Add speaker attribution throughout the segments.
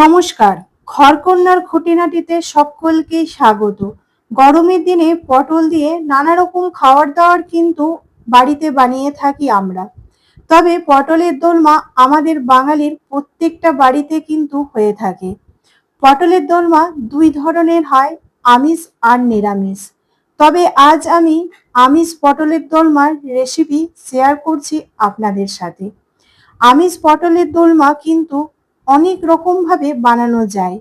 Speaker 1: নমস্কার। ঘরকন্যার খুঁটিনাটিতে সকলকেই স্বাগত। গরমের দিনে পটল দিয়ে নানা রকম খাবার দাবার কিন্তু বাড়িতে বানিয়ে থাকি আমরা। তবে পটলের দোলমা আমাদের বাঙালির প্রত্যেকটা বাড়িতে কিন্তু হয়ে থাকে। পটলের দোলমা দুই ধরনের হয়, আমিষ আর নিরামিষ। তবে আজ আমি আমিষ পটলের দোলমার রেসিপি শেয়ার করছি আপনাদের সাথে। আমিষ পটলের দোলমা কিন্তু অনেক রকমভাবে বানানো যায়।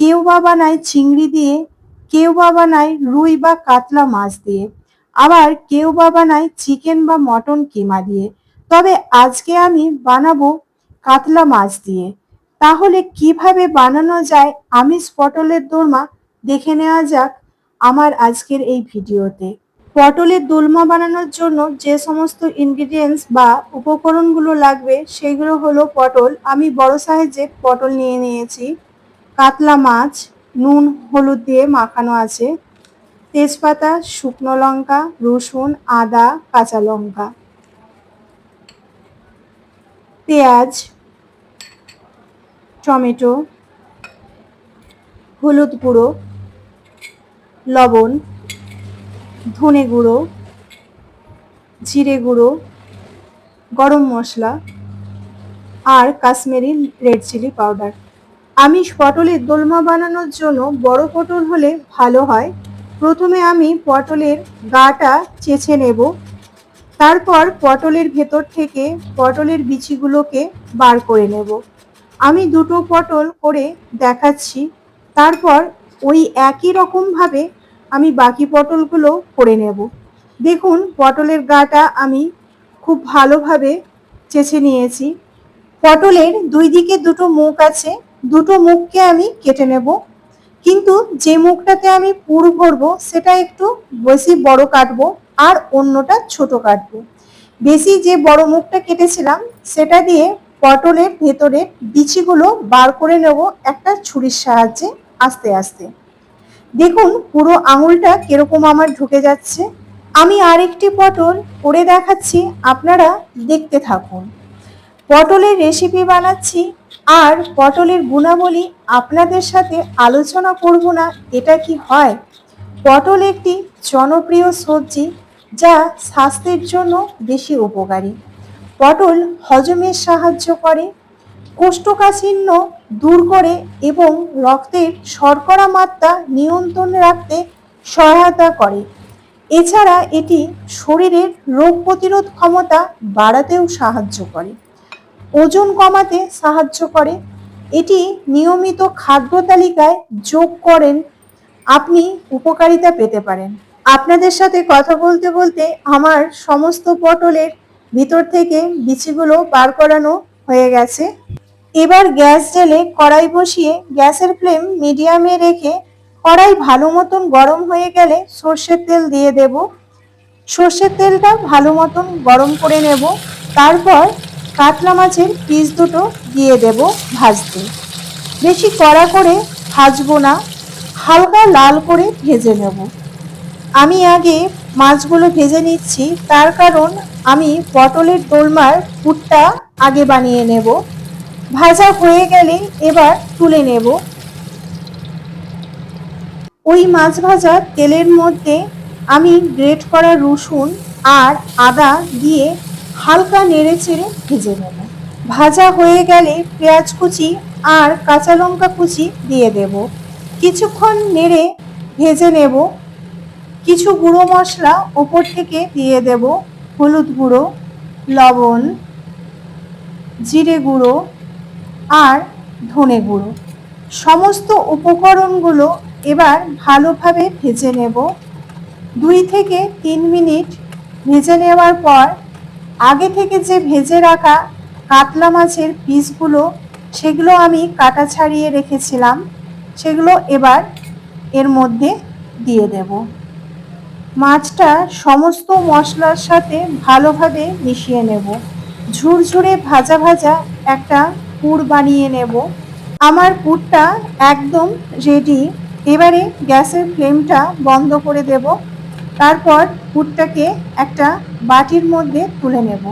Speaker 1: কেউ বা বানায় চিংড়ি দিয়ে, কেউ বা বানায় রুই বা কাতলা মাছ দিয়ে। আবার কেউ বা বানায় চিকেন বা মটন কিমা দিয়ে। তবে আজকে আমি বানাবো কাতলা মাছ দিয়ে। তাহলে কীভাবে বানানো যায় আমিষ পটলের দোরমা দেখে নেওয়া যাক আমার আজকের এই ভিডিওতে। পটলের দোলমা বানানোর জন্য যে সমস্ত ইনগ্রিডিয়েন্টস বা উপকরণগুলো লাগবে, সেগুলো হলো পটল। আমি বড় সাইজের পটল নিয়ে নিয়েছি। কাতলা মাছ, নুন, হলুদ দিয়ে মাখানো আছে। তেজপাতা, শুকনো লঙ্কা, রসুন, আদা, কাঁচা লঙ্কা। পেঁয়াজ, টমেটো, হলুদ গুঁড়ো, লবণ। ধনে গুঁড়ো, জিরে গুঁড়ো, গরম মশলা আর কাশ্মীরি রেড চিলি পাউডার আমি পটলের দোলমা বানানোর জন্য বড় পটল হলে ভালো হয়। প্রথমে আমি পটলের গাটা চেছে নেব। তারপর পটলের ভেতর থেকে পটলের বিচিগুলোকে বার করে নেব। আমি দুটো পটল করে দেখাচ্ছি। তারপর ওই একই রকমভাবে আমি বাকি পটলগুলো করে নেব। দেখুন, পটলের গাটা আমি খুব ভালোভাবে চেছে নিয়েছি। পটলের দুই দিকে দুটো মুখ আছে, দুটো মুখকে আমি কেটে নেব। কিন্তু যে মুখটাতে আমি পুর ভরবো, সেটা একটু বেশি বড় কাটবো আর অন্যটা ছোট কাটবো। বেশি যে বড় মুখটা কেটেছিলাম, সেটা দিয়ে পটলের ভেতরের বিচিগুলো বার করে নেব একটা ছুরির সাহায্যে আস্তে আস্তে। দেখুন পুরো আঙুলটা কীরকম আমার ঢুকে যাচ্ছে। আমি আরেকটি পটল করে দেখাচ্ছি, আপনারা দেখতে থাকুন। পটলের রেসিপি বানাচ্ছি আর পটলের গুণাবলী আপনাদের সাথে আলোচনা করব না, এটা কি হয়? পটল একটি জনপ্রিয় সবজি যা স্বাস্থ্যের জন্য বেশি উপকারী। পটল হজমের সাহায্য করে কোষ্ঠকাঠিন্য দূর করে এবং রক্তের শর্করা মাত্রা নিয়ন্ত্রণে রাখতে সহায়তা করে। এছাড়া এটি শরীরের রোগ প্রতিরোধ ক্ষমতা বাড়াতেও সাহায্য করে। ওজন কমাতে সাহায্য করে। এটি নিয়মিত খাদ্য তালিকায় যোগ করেন। আপনি উপকারিতা পেতে পারেন। আপনাদের সাথে কথা বলতে বলতে আমার সমস্ত পটলের ভিতর থেকে বিচিগুলো বার করানো হয়ে গেছে। এবার গ্যাস জেলে কড়াই বসিয়ে গ্যাসের ফ্লেম মিডিয়ামে রেখে কড়াই ভালো মতন গরম হয়ে গেলে সর্ষের তেল দিয়ে দেব। সর্ষের তেলটা ভালো মতন গরম করে নেব। তারপর কাতলা মাছের পিস দুটো দিয়ে দেব ভাজতে। বেশি কড়া করে ভাজবো না, হালকা লাল করে ভেজে নেব। আমি আগে মাছগুলো ভেজে নিচ্ছি, তার কারণ আমি পটলের দোলমার পুরটা আগে বানিয়ে নেব। ভাজা হয়ে গেলে এবার তুলে নেব। ওই মাছ ভাজা তেলের মধ্যে আমি গ্রেট করা রসুন আর আদা দিয়ে হালকা নেড়ে চেড়ে ভেজে নেব। ভাজা হয়ে গেলে পেঁয়াজ কুচি আর কাঁচা লঙ্কা কুচি দিয়ে দেব। কিছুক্ষণ নেড়ে ভেজে নেব। কিছু গুঁড়ো মশলা ওপর থেকে দিয়ে দেব। হলুদ গুঁড়ো, লবণ, জিরে গুঁড়ো আর ধনে গুঁড়ো। সমস্ত উপকরণগুলো এবার ভালোভাবে ভেজে নেব। দুই থেকে তিন মিনিট ভেজে নেওয়ার পর আগে থেকে যে ভেজে রাখা কাতলা মাছের পিসগুলো, সেগুলো আমি কাটা ছাড়িয়ে রেখেছিলাম। সেগুলো এবার এর মধ্যে দিয়ে দেব। মাছটা সমস্ত মশলার সাথে ভালোভাবে মিশিয়ে নেব। ঝুরঝুরে ভাজা ভাজা একটা পুর বানিয়ে নেব। আমার পুরটা একদম রেডি এবারে গ্যাসের ফ্লেমটা বন্ধ করে দেব। তারপর পুরটাকে একটা বাটির মধ্যে তুলে নেব।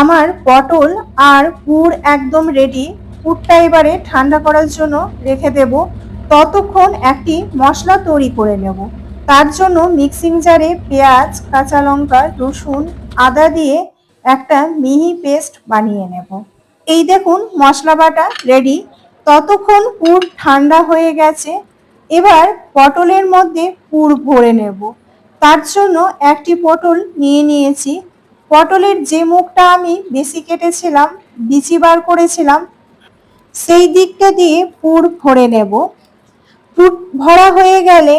Speaker 1: আমার পটল আর পুর একদম রেডি পুরটা এবারে ঠান্ডা করার জন্য রেখে দেব। ততক্ষণ একটি মশলা তৈরি করে নেব। তার জন্য মিক্সিং জারে পেঁয়াজ, কাঁচা লঙ্কা, রসুন, আদা দিয়ে একটা মিহি পেস্ট বানিয়ে নেব। এই দেখুন, মশলা বাটা রেডি ততক্ষণ পুর ঠান্ডা হয়ে গেছে। এবার পটলের মধ্যে পুর ভরে নেব। তার জন্য একটি পটল নিয়ে নিয়েছি। পটলের যে মুখটা আমি বেশি কেটেছিলাম, বিচি বার করেছিলাম, সেই দিকটা দিয়ে পুর ভরে নেব। পুর ভরা হয়ে গেলে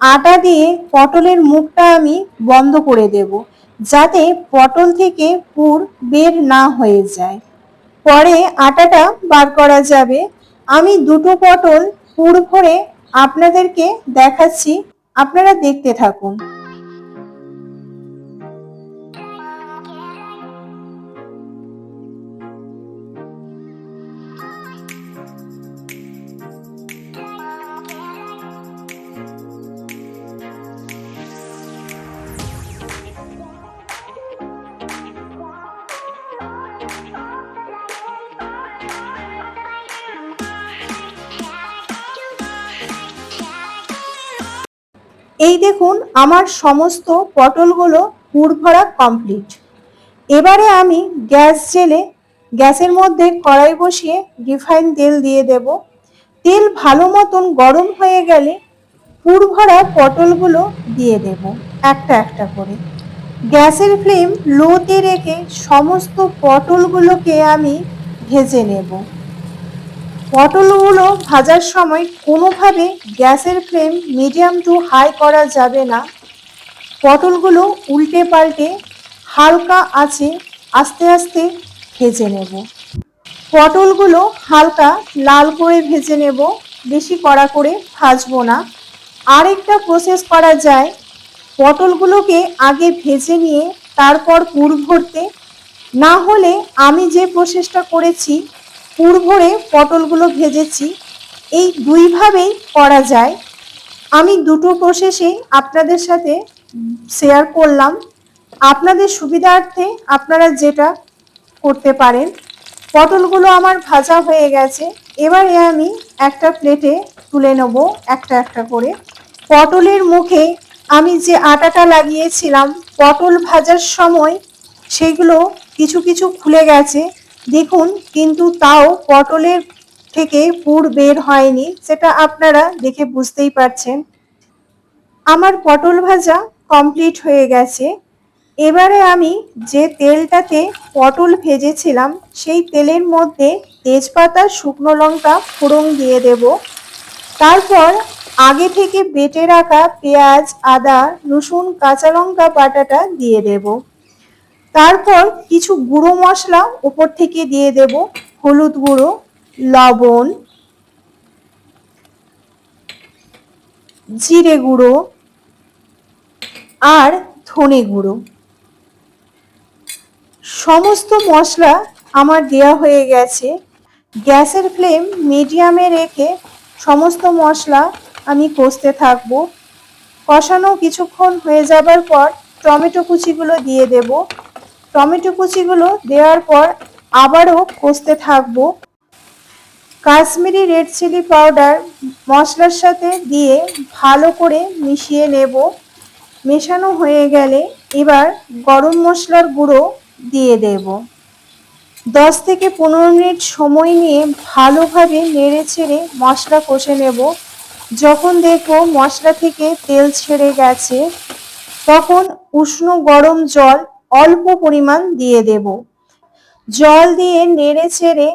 Speaker 1: আটা দিয়ে পটলের মুখটা আমি বন্ধ করে দেব, যাতে পটল থেকে পুর বের না হয়ে যায়। পরে আটাটা বার করা যাবে। আমি দুটো পটল পুর ভরে আপনাদেরকে দেখাচ্ছি। আপনারা দেখতে থাকুন। এই দেখুন আমার সমস্ত পটলগুলো পুর ভরা কমপ্লিট এবারে আমি গ্যাস জেলে গ্যাসের মধ্যে কড়াই বসিয়ে রিফাইন তেল দিয়ে দেব। তেল ভালো মতন গরম হয়ে গেলে পুর ভরা পটলগুলো দিয়ে দেব একটা একটা করে। গ্যাসের ফ্লেম লোতে রেখে সমস্ত পটলগুলোকে আমি ভেজে নেব। পটলগুলো ভাজার সময় কোনোভাবে গ্যাসের ফ্লেম মিডিয়াম টু হাই করা যাবে না। পটলগুলো উল্টে পাল্টে হালকা আছে আস্তে আস্তে ভেজে নেব। পটলগুলো হালকা লাল করে ভেজে নেব, বেশি কড়া করে ভাজবো না। আরেকটা প্রসেস করা যায়। পটলগুলোকে আগে ভেজে নিয়ে তারপর পুর ভরতে। না হলে আমি যে প্রসেসটা করেছি পুর ভরে পটলগুলো ভেজেছি। এই দুইভাবেই করা যায়। আমি দুটো প্রসেসেই আপনাদের সাথে শেয়ার করলাম। আপনাদের সুবিধার্থে আপনারা যেটা করতে পারেন। পটলগুলো আমার ভাজা হয়ে গেছে। এবারে আমি একটা প্লেটে তুলে নেব একটা একটা করে। পটলের মুখে আমি যে আটাটা লাগিয়েছিলাম, পটল ভাজার সময় সেগুলো কিছু কিছু খুলে গেছে। দেখুন, কিন্তু তাও পটলের থেকে পুর বের হয়নি, সেটা আপনারা দেখে বুঝতেই পারছেন। আমার পটল ভাজা কমপ্লিট হয়ে গেছে। এবারে আমি যে তেলটাতে পটল ভেজেছিলাম, সেই তেলের মধ্যে তেজপাতা, শুকনো লঙ্কা, ফোড়ন দিয়ে দেব। তারপর আগে থেকে বেটে রাখা পেঁয়াজ, আদা, রসুন, কাঁচা লঙ্কা, বাটাটা দিয়ে দেব। তারপর কিছু গুঁড়ো মশলা উপর থেকে দিয়ে দেব হলুদ গুঁড়ো, লবণ, জিরে গুঁড়ো আর ধনে গুঁড়ো। সমস্ত মশলা আমার দেওয়া হয়ে গেছে। গ্যাসের ফ্লেম মিডিয়ামে রেখে সমস্ত মশলা আমি কষতে থাকব। কষানো কিছুক্ষণ হয়ে যাবার পর টমেটো কুচিগুলো দিয়ে দেব। টমেটো কুচিগুলো দেওয়ার পর আবারও কষতে থাকব। কাশ্মীরি রেড চিলি পাউডার মশলার সাথে দিয়ে ভালো করে মিশিয়ে নেব। মেশানো হয়ে গেলে এবার গরম মশলার গুঁড়ো দিয়ে দেব। দশ থেকে পনেরো মিনিট সময় নিয়ে ভালোভাবে নেড়ে ছেড়ে মশলা কষে নেব। যখন দেখব মশলা থেকে তেল ছেড়ে গেছে, তখন উষ্ণ গরম জল অল্প পরিমাণ দিয়ে দেব। জল দিয়ে নেড়ে ছেড়ে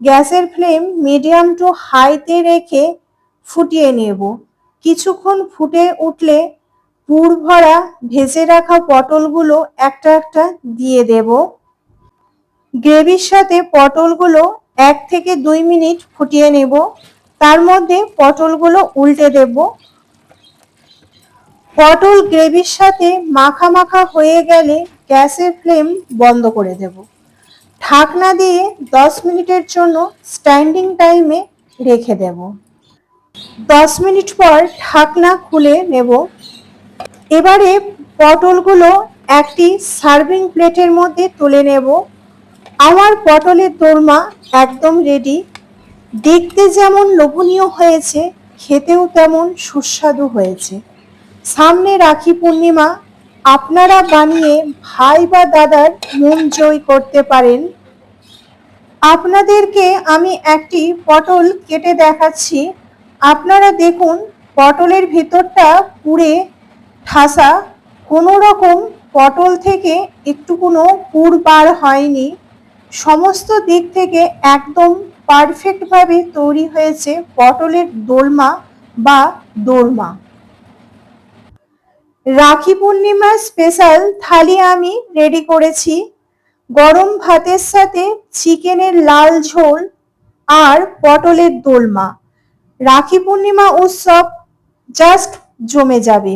Speaker 1: গ্যাসের ফ্লেম মিডিয়াম টু হাইতে রেখে ফুটিয়ে নেব। কিছুক্ষণ ফুটে উঠলে পুর ভরা ভেজে রাখা পটলগুলো একটা একটা দিয়ে দেব। গ্রেভির সাথে পটলগুলো এক থেকে দুই মিনিট ফুটিয়ে নেব। তার মধ্যে পটলগুলো উল্টে দেব। পটল গ্রেভির সাথে মাখা মাখা হয়ে গেলে গ্যাসের ফ্লেম বন্ধ করে দেব। ঢাকনা দিয়ে দশ মিনিটের জন্য স্ট্যান্ডিং টাইমে রেখে দেব। দশ মিনিট পর ঢাকনা খুলে নেব। এবারে পটলগুলো একটি সার্ভিং প্লেটের মধ্যে তুলে নেব। আমার পটলের দোরমা একদম রেডি দেখতে যেমন লোভনীয় হয়েছে, খেতেও তেমন সুস্বাদু হয়েছে। সামনে রাখি পূর্ণিমা, আপনারা বানিয়ে ভাই বা দাদার মন জয় করতে পারেন। আপনাদেরকে আমি একটি পটল কেটে দেখাচ্ছি। আপনারা দেখুন, পটলের ভেতরটা পুড়ে ঠাসা। কোনো রকম পটল থেকে একটু কোনো পুর বার হয়নি। সমস্ত দিক থেকে একদম পারফেক্টভাবে তৈরি হয়েছে পটলের দোলমা বা দোরমা। রাখি পূর্ণিমার স্পেশাল থালি আমি রেডি করেছি। গরম ভাতের সাথে চিকেনের লাল ঝোল আর পটলের দোলমা। রাখি পূর্ণিমা উৎসব জাস্ট জমে যাবে।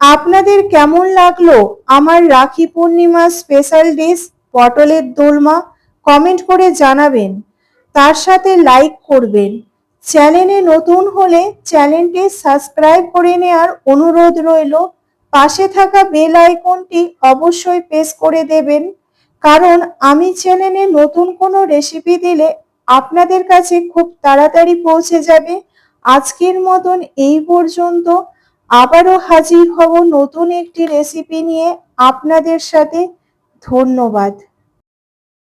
Speaker 1: আপনাদের কেমন লাগল আমার রাখি পূর্ণিমা স্পেশাল ডিশ পটলের দোলমা? কমেন্ট করে জানাবেন। তার সাথে লাইক করবেন। চ্যানেলে নতুন হলে চ্যানেলটি সাবস্ক্রাইব করে নেওয়ার অনুরোধ রইল। পাশে থাকা বেল আইকনটি অবশ্যই প্রেস করে দেবেন। কারণ আমি চ্যানেলে নতুন কোনো রেসিপি দিলে আপনাদের কাছে খুব তাড়াতাড়ি পৌঁছে যাবে। আজকের মতন এই পর্যন্ত। আবারও হাজির হব নতুন একটি রেসিপি নিয়ে আপনাদের সাথে। ধন্যবাদ।